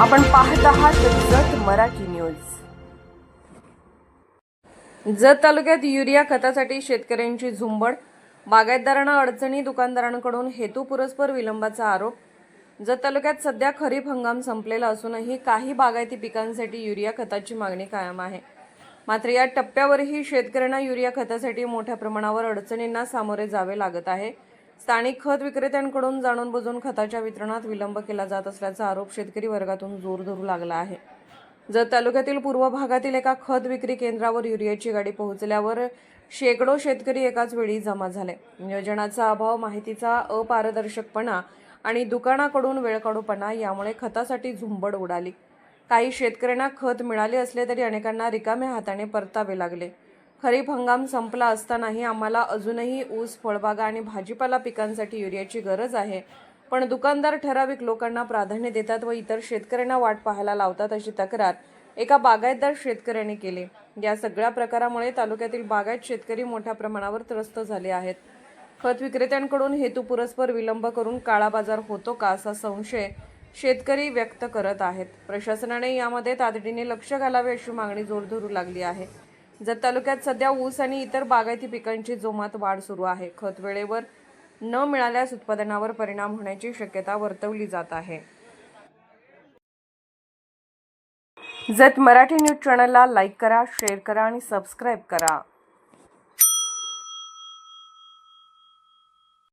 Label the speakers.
Speaker 1: आपण पाहत आहात जत मराठी न्यूज. जत तालुक्यात युरिया खतासाठी शेतकऱ्यांची झुंबड बागायतदारांना अडचणी दुकानदारांकडून हेतुपुरस्पर विलंबाचा आरोप. जत तालुक्यात सध्या खरीप हंगाम संपलेला असूनही काही बागायती पिकांसाठी युरिया खताची मागणी कायम आहे. मात्र या टप्प्यावरही शेतकऱ्यांना युरिया खतासाठी मोठ्या प्रमाणावर अडचणींना सामोरे जावे लागत आहे. स्थानिक खत विक्रेत्यांकडून जाणून बुजून खताच्या वितरणात विलंब केला जात असल्याचा आरोप शेतकरी वर्गातून जोर धरू लागला आहे. जत तालुक्यातील पूर्व भागातील एका खत विक्री केंद्रावर युरियाची गाडी पोहोचल्यावर शेकडो शेतकरी एकाच वेळी जमा झाले. नियोजनाचा अभाव माहितीचा अपारदर्शकपणा आणि दुकानाकडून वेळकाडूपणा यामुळे खतासाठी झुंबड उडाली. काही शेतकऱ्यांना खत मिळाले असले तरी अनेकांना रिकाम्या हाताने परतावे लागले. खरीप हंगाम संपला असतानाही आम्हाला अजूनही ऊस फळबागा आणि भाजीपाला पिकांसाठी युरियाची गरज आहे. पण दुकानदार ठराविक लोकांना प्राधान्य देतात व इतर शेतकऱ्यांना वाट पाहायला लावतात अशी तक्रार एका बागायतदार शेतकऱ्याने केली. या सगळ्या प्रकारामुळे तालुक्यातील बागायत शेतकरी मोठ्या प्रमाणावर त्रस्त झाले आहेत. खत विक्रेत्यांकडून हेतुपुरस्पर विलंब करून काळा बाजार होतो का असा संशय शेतकरी व्यक्त करत आहेत. प्रशासनाने यामध्ये तातडीने लक्ष घालावे अशी मागणी जोर धरू लागली आहे. जत तालुक्यात सध्या ऊस आणि इतर बागायती पिकांची जोमात वाढ सुरू आहे. खत वेळेवर न मिळाल्यास उत्पादनावर परिणाम होण्याची शक्यता वर्तवली जात आहे. जत मराठी न्यूज चॅनलला लाईक करा शेअर करा आणि सबस्क्राईब करा.